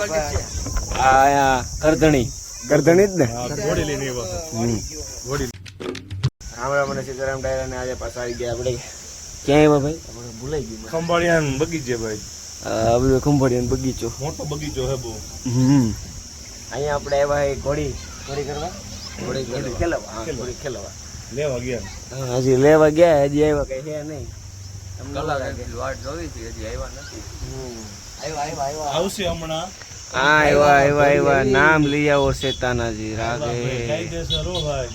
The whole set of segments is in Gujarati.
આ અહીંયા કરધણી કરધણી જ ને? ઘોડી લઈને ઘોડી રામ રામ અને સીતારામ ડાયરા ને આજે પાછા આવી ગયા આપણે. ક્યાં આવ્યા ભાઈ? આપણે ભૂલાઈ ગયું ખંભાળિયા બગીચે ભાઈ. આ બધું બગીચો. મોટો બગીચો હે બહુ. હમ. અહીંયા આપણે આવ્યા એ ઘોડી. ઘોડી કરવા? ઘોડી ઘોડી ખેલવા. ઘોડી ખેલવા. લેવા ગયા. હજી લેવા ગયા હજી આવ્યા. કઈ હે નહીં. તમને લાગે. હમ. આવશે હમણાં. હા આવ્યા આવ્યા આવ્યા નામ લઈ આવો શેતાનાજી ભાઈ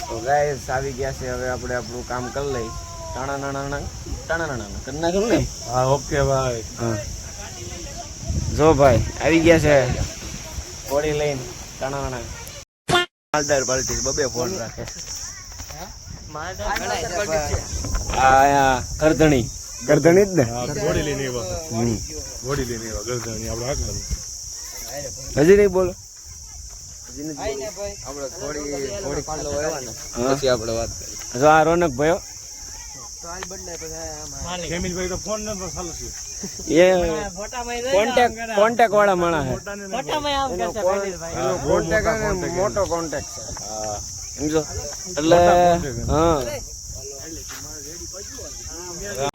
તો ગાઈસ આવી ગયા છે હવે આપણે આપણું કામ કરી લઈ. ટાણા નાણા ટાણા નાણા કરી નાખ્યું ને? હા ઓકે ભાઈ. હા. જો ભાઈ આવી ગયા છે. કોડી લઈને ટાણા નાણા માલદાર પાર્ટી બબે ફોન રાખે. આ આયા કરધણી કરધણી જ ને? ઘોડી લઈને આવ્યા લઈને આવ્યા આપણે આગળ હજી નહીં બોલો. પછી આપણે વાત જો આ રોનક ભાઈઓ? કોન્ટેક્ટ વાળા માણસ છે ફોટાને એનો કોન્ટેક્ટ અને મોટો કોન્ટેક્ટ હા. સમજો? એટલે હા.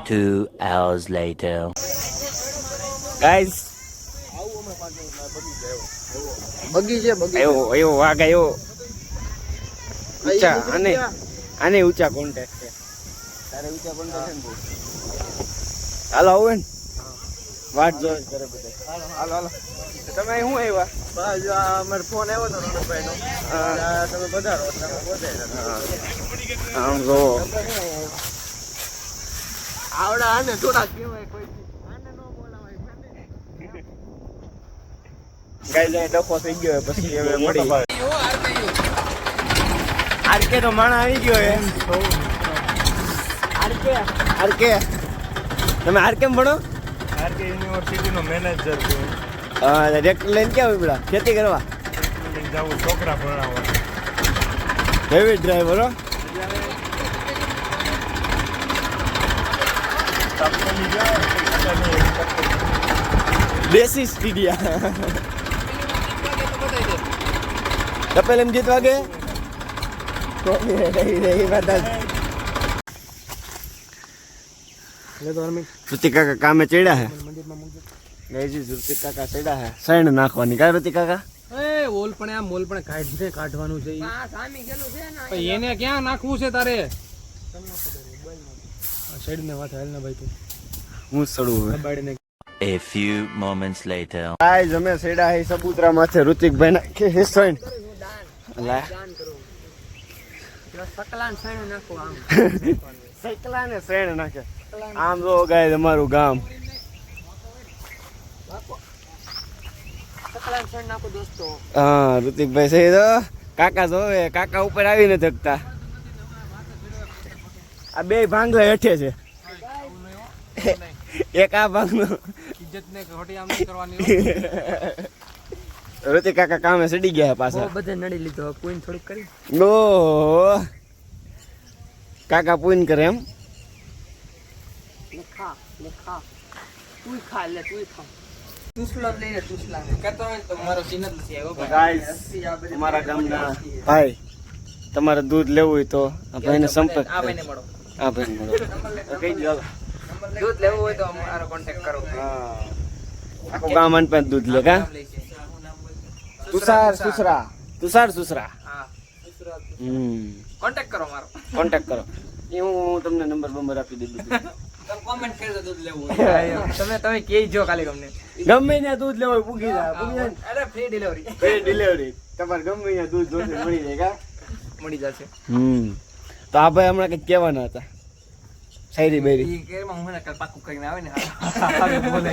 Two hours later. ગાઈસ બગીચે બગી એવો એવો વાઘ આવ્યો ઊંચા આને આને ઊંચા કોન્ટેક્ટ છે. તારે ઊંચા કોન્ટેક્ટ છે ને હાલો આવું ને વાટ જો કરે બધા હાલો. હાલો તમે અહીં શું આવ્યા? બસ આ અમારો ફોન આવ્યો તો રણભાઈ નો. તમે પધાર્યા. આમ જોવો આવડા આને થોડા કહેવાય કોઈ આને નો બોલાવાય ડખો થઈ ગયો પછી હવે મળી આરકે નો માણા આવી ગયો હે. RK RK. તમે આરકે ભણો? આરકે યુનિવર્સિટી નો મેનેજર છું. હા રેક્ટર લઈને ક્યાં ઉપડા ખેતી કરવા? લઈને છોકરા ભણાવવા. હેવી ડ્રાઈવર હો તપસલી ગયા દેશી સ્ટીડિયા કપેલ એમ જીતવા વાગે કાકા કામે ચડ્યા હે ગઈજી કાકા ચડ્યા હે સૈણ નાખવાની કા ઋતિક કાકા એ ઓલ પણ આ મોલ પણ કાઢને કાઢવાનું છે. એને ક્યાં નાખવું છે તારે સાઈડ ને વાત હાલ ને ભાઈ તું હું સડું A few moments later. આય જમે સેડા હે સબૂતરા માથે. ઋતિકભાઈ કે હે સૈણ લા. સૈકલા ને સૈણ નાખે. આમ જો ગાય અમારું ગામ. હા ઋતિકભાઈ છે તો કાકા જોવે કાકા ઉપર આવી નથી શકતા. આ બે ભાંગલા હેઠે છે. એક આ ભાંગનો. ઇજ્જત ને ખોટી આમ કરવાની રોતે કાકા કામે સડી ગયા પાછા. બધે નડી લીધો કોઈ થોડુંક કરી. ઓ કાકા પૂન કરે એમ. ખા ખા તું ખા લે તું ખા. ને ભાઈ. ભાઈ તમારે દૂધ લેવું હોય તો આ ભાઈને સંપર્ક આ ભાઈ મળો. આ મળો. દો દૂધ લેવું હોય તો અમારો કોન્ટેક્ટ કરો. હા. આખું ગામ અન પાસે દૂધ લે કા? તુષાર સુસરા. તુષાર સુસરા. હમ. કોન્ટેક્ટ કરો મારો. કોન્ટેક્ટ કરો. એ હું તમને નંબર બંબર આપી દીધું તમે કોમેન્ટ કરજો દૂધ લેવું હોય તમે તમે કહેજો ખાલી ગમને ગમે ત્યાં દૂધ લેવું પૂગી જાય અરે ફ્રી ડિલિવરી ફ્રી ડિલિવરી તમારે ગમે ત્યાં દૂધ જોશે મળી જાય કા? મળી જશે. હમ. તો આ ભાઈ હમણાં કંઈક કહેવાના હતા. શાયરી બેરી કેરમાં હું એને કાલ પાક્કું કરીને આવે ને બોલે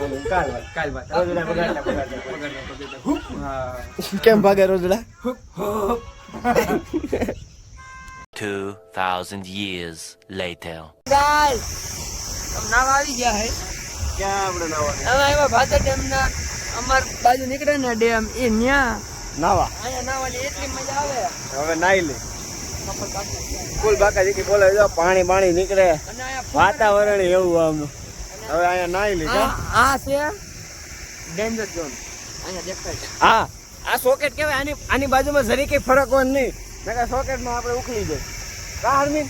બોલું કાલ વાત કાલ વાત રોજડા બગાડતા બગાડતા. હા કેમ ભાગે રોજડા Two thousand years later. Guys નામ આવી ગયા હે ક્યાં આપણે નાવાનું હવે એમાં ભાદર ડેમ ના અમાર બાજુ નીકળે ને ડેમ એ ન્યા નાવા અહીંયા નાવાની એટલી મજા આવે હવે નાઈ લે ફૂલ બાકા જીકી બોલે જો પાણી પાણી નીકળે. વાતાવરણ એવું આમ. હવે અહીંયા નાઈ લીધા. આ છે ડેન્જર ઝોન. અહીંયા દેખાય હા. આ સોકેટ કેવાય આની આની બાજુમાં જરી કઈ ફરક હોય નહીં. નકર સોકેટમાં આપણે ઉખલી જાય. કારમી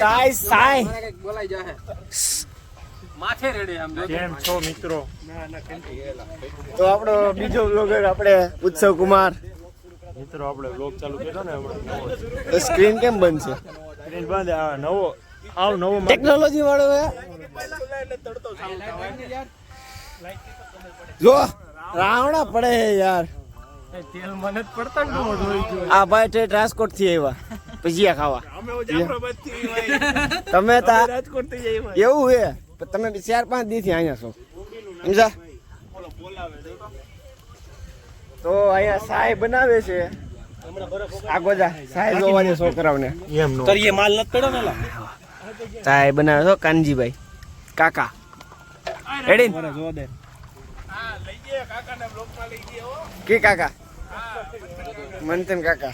સાય સાય બોલાઈ જાહે. માથે રેડે આમ કેમ છો મિત્રો? તો આપણો બીજો બ્લોગર આપણે ઉત્સવ કુમાર. મિત્રો આપણે બ્લોગ ચાલુ કર્યો ને હમણાં સ્ક્રીન કેમ બનશે સ્ક્રીન બંધ આ નવો આવ નવો ટેકનોલોજી વાળો હે? જો રાવણા પડે હે યાર. તેલ મને જ પડતા ને આ ભાઈ તે રાજકોટથી આવ્યા ભજીયા ખાવા. અમે જાફરાબાદથી તમે તા રાજકોટથી આવ્યા એવું હે? તમે ચાર પાંચ દી થી અહીંયા છો. સમજા તો અહીંયા સાય બનાવે છે. આગોજા ગોજા સાય જોવાની છોકરાઓને. એમ નો. તરીએ માલ નથી પડ્યો ને સાય બનાવે છો કાનજીભાઈ. કાકા. રેડી જો દે. કે કાકા? મંથન કાકા.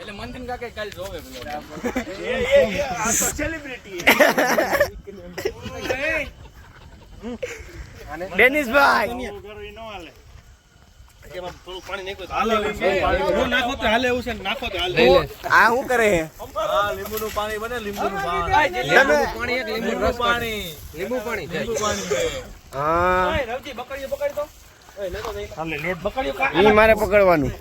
એટલે મંથન કાકે કાલ જોવે પેલો આ તો સેલિબ્રિટી ડેનિસભાઈ. કરવી નો હાલે. એમાં થોડું પાણી નાખ્યું હાલે હું નાખો તો હાલે એવું છે નાખો તો હાલે. આ શું કરે હે લીંબુનું પાણી બને લીંબુનું પાણી. લીંબુ પાણી. એક લીંબુ રસ પાણી. લીંબુ પાણી લીંબુ પાણી હા. રવજી બકડીઓ પકડી તો ઓય લેતો દે હાલે લોટ બકડીઓ કા ઈ મારે પકડવાનું.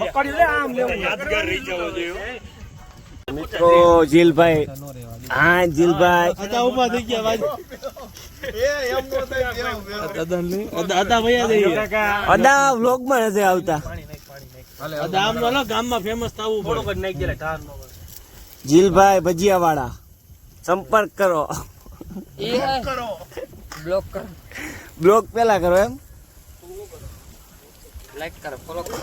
બકડીઓ લે આમ લેવું. યાદગાર રહી જવો જોઈએ. મિત્રો જીલભાઈ. હા જીલભાઈ. અદા ઊભા થઈ ગયા બાજુ અદા ની અદા ભૈયા કાકા અદા વ્લોગમાં નથી આવતા. અદા આમ નો ગામમાં ફેમસ થવું પડે થોડોક નાખી ગયા ઠાર નો જીલભાઈ ભજીયા વાળા સંપર્ક કરો. બ્લોક કરો. બ્લોક પેલા કરો એમ? લાઈક કરો ફોલો કરો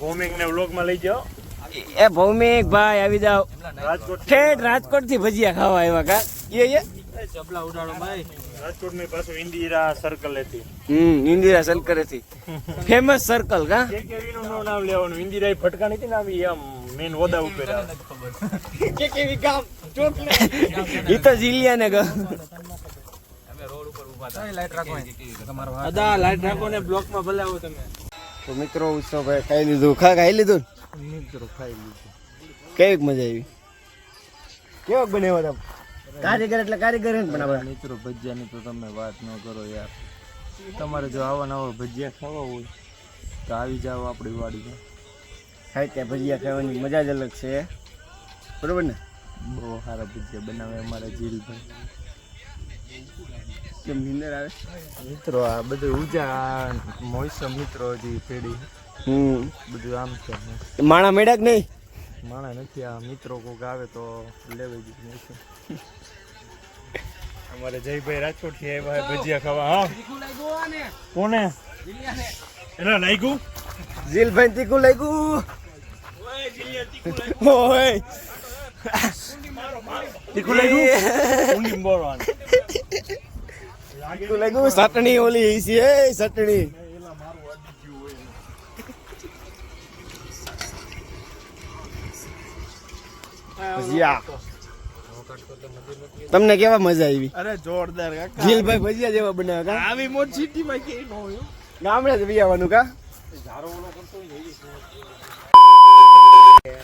ભૌમિક ને વ્લોગમાં લઈ જાઓ. એ ભૌમિક ભાઈ આવી જાવ રાજકોટ ઠેઠ રાજકોટથી ભજીયા ખાવા આવ્યા કા? એ એ ચપલા ઉડાડો ભાઈ. રાજકોટની પાછું ઇન્દિરા સર્કલ હતી હમ ઇન્દિરા સર્કલ હતી ફેમસ સર્કલ કા? કે કેવી નું નામ લેવાનું? ઇન્દિરા ફટકા નથી ને આવી આમ મેન ઓદા ઉપર આવે. કે કેવી ગામ? ઈ તો જીલિયા ને ગયો લાઈટ રાખો ને બ્લોકમાં ભલે આવો તમે. તો મિત્રો ઉત્સવ ભાઈ ખાઈ લીધું. ખા ખાઈ લીધું? ને? મિત્રો ખાઈ લીધું. કેવીક મજા આવી? કેવો બનાવ્યો તમે? કારીગર એટલે કારીગર પણ આપણે મિત્રો ભજીયાની તો તમે વાત ન કરો યાર. તમારે જો આવા નવા ભજીયા ખાવા હોય તો આવી જાઓ આપણી વાડીમાં ખાઈ ત્યાં ભજીયા ખાવાની મજા જ અલગ છે. બરોબર ને? બહુ સારા ભજીયા બનાવે અમારા જીલભાઈ. કેમ નિંદર આવે? મિત્રો આ બધું ઉજા મોસમ મિત્રો હજી પેઢી. હમ. બધું આમ છે માણા મેળ્યા કે નહીં? માણા નથી આ મિત્રો કોક આવે તો લેવાઈ જ નહીં અમારે જયભાઈ રાજકોટથી આવ્યા છે ભજીયા ખાવા હા. કોને? એના લાગ્યું? જીલભાઈ તીખું લાગ્યું. ઓય. તીખું લાગ્યું? ઊંડી બોલવાનું તીખું લાગ્યું. ચટણી ઓલી છે ચટણી ભજીયા. તમને કેવા મજા આવી? અરે જોરદાર જીલભાઈ ભજીયા જેવા બનાવ્યા કા? આવી મોટ સિટી માં કે નો હોય ગામડે જ વિયાવાનું કા?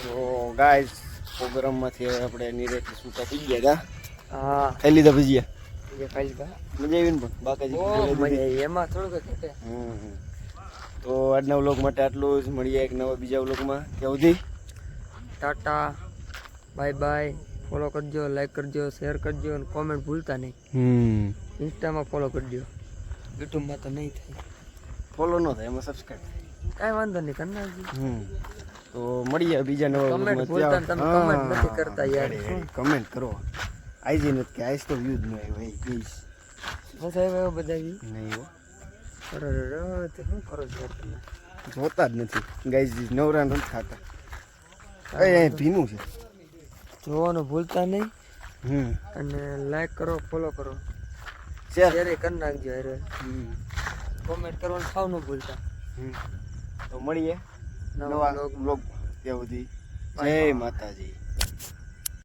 તો ગાઈસ પ્રોગ્રામમાંથી હવે આપણે નીરેથી છૂટા થઈ ગયા કા? હા. ખાઈ લીધા ભજીયા? જે ખાઈ કા મજા આવી ને પણ? બાકાજી મજા આવી. એમાં થોડુંક હમ. તો આજના વ્લોગ માટે આટલું જ. મળીએ એક નવા બીજા વ્લોગમાં. ત્યાં સુધી? ટાટા. Bye bye. ફોલો કરજો લાઈક કરજો શેર કરજો અને કોમેન્ટ ભૂલતા નહીં. હમ. ઇન્સ્ટામાં ફોલો કરજો. યુટ્યુબમાં તો નહીં થાય. ફોલો ન થાય એમાં સબસ્ક્રાઇબ કાંઈ વાંધો નહીં કરી નાખજો. હમ. તો મળીએ બીજા નવા Comment ભૂલતા તમે ત્યાં- નથી કરતા યાર. comment કરો. આઈજી નથી કે આઈસ તો વ્યૂ જ ન આવ્યો ભાઈ પ્લીઝ બસ આવ્યો એવો બધા બી. નહીં હો. અરે રે રે, શું કરો છો જોતા જ નથી. ગાઈઝ નવરા નથી ખાતા. એ એ ભીનું છે. જોવાનું ભૂલતા નહીં. હમ. અને લાઈક કરો ફોલો કરો. શેર શેર કરી નાખજો હમ. કોમેન્ટ કરવાનું સાવ ન ભૂલતા તો મળીએ નવા બ્લોગ ત્યાં સુધી. જય માતાજી.